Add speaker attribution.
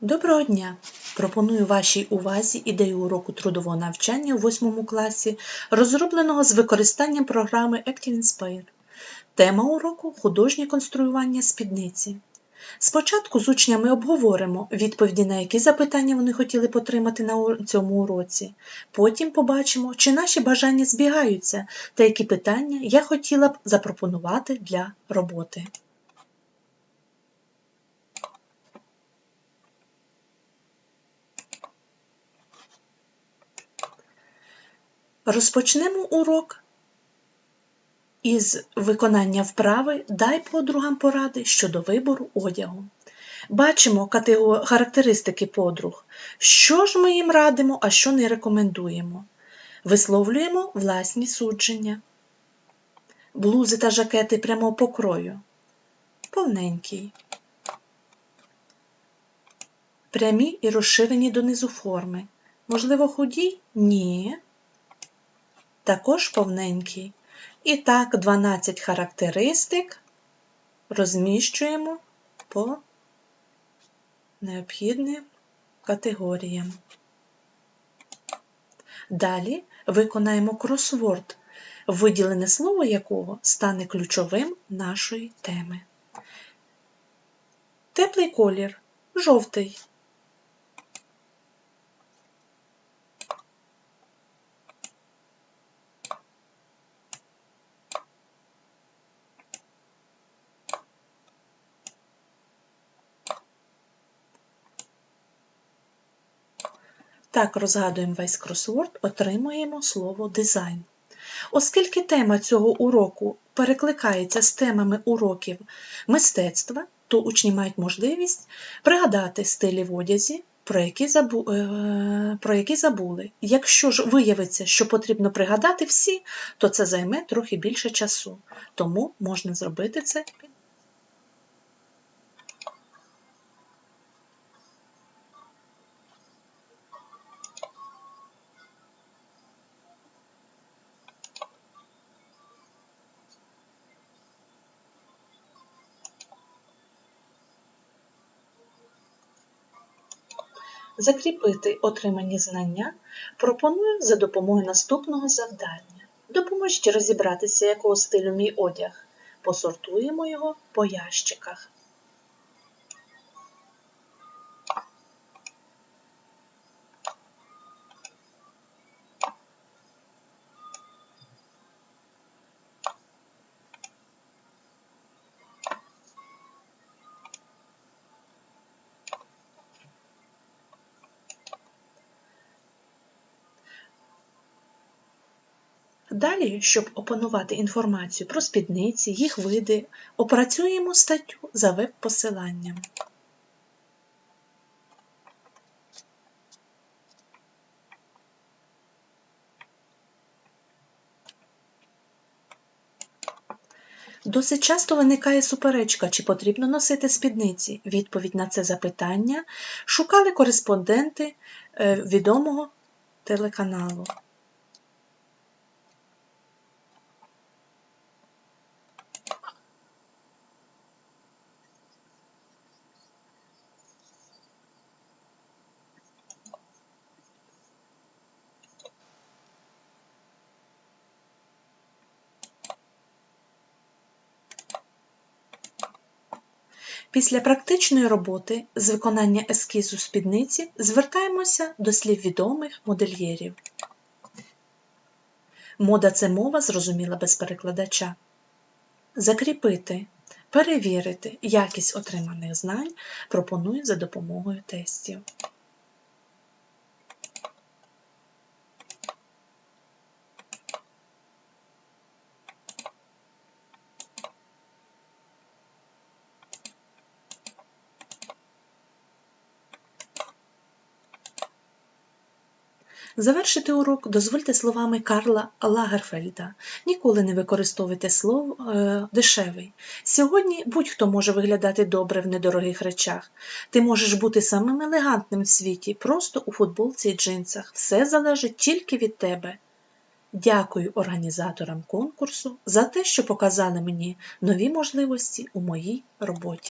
Speaker 1: Доброго дня! Пропоную вашій увазі ідею уроку трудового навчання у 8 класі, розробленого з використанням програми Active Inspire. Тема уроку художнє конструювання спідниці. Спочатку з учнями обговоримо відповіді, на які запитання вони хотіли б отримати на цьому уроці. Потім побачимо, чи наші бажання збігаються та які питання я хотіла б запропонувати для роботи. Розпочнемо урок із виконання вправи Дай подругам поради щодо вибору одягу. Бачимо характеристики подруг. Що ж ми їм радимо, а що не рекомендуємо. Висловлюємо власні судження. Блузи та жакети прямого покрою. Повненький. Прямі і розширені донизу форми. Можливо, худі? Ні також повненький. І так, 12 характеристик розміщуємо по необхідним категоріям. Далі виконаємо кросворд, виділене слово якого стане ключовим нашої теми. Теплий колір жовтий. Так розгадуємо весь кросворд, отримуємо слово дизайн. Оскільки тема цього уроку перекликається з темами уроків мистецтва, то учні мають можливість пригадати стилі в одязі, про які, забу... е, про які забули. Якщо ж виявиться, що потрібно пригадати всі, то це займе трохи більше часу. Тому можна зробити це Закріпити отримані знання пропоную за допомогою наступного завдання. Допоможіть розібратися, якого стилю мій одяг. Посортуємо його по ящиках. Далі, щоб опанувати інформацію про спідниці, їх види, опрацюємо статтю за веб-посиланням. Досить часто виникає суперечка, чи потрібно носити спідниці. Відповідь на це запитання шукали кореспонденти е, відомого телеканалу. Після практичної роботи з виконання ескізу спідниці звертаємося до слів відомих модельєрів. Мода це мова, зрозуміла без перекладача. Закріпити, перевірити якість отриманих знань пропоную за допомогою тестів. Завершити урок дозвольте словами Карла Лагерфельда. Ніколи не використовуйте слово е, дешевий. Сьогодні будь-хто може виглядати добре в недорогих речах. Ти можеш бути самим елегантним в світі, просто у футболці і джинсах. Все залежить тільки від тебе. Дякую організаторам конкурсу за те, що показали мені нові можливості у моїй роботі.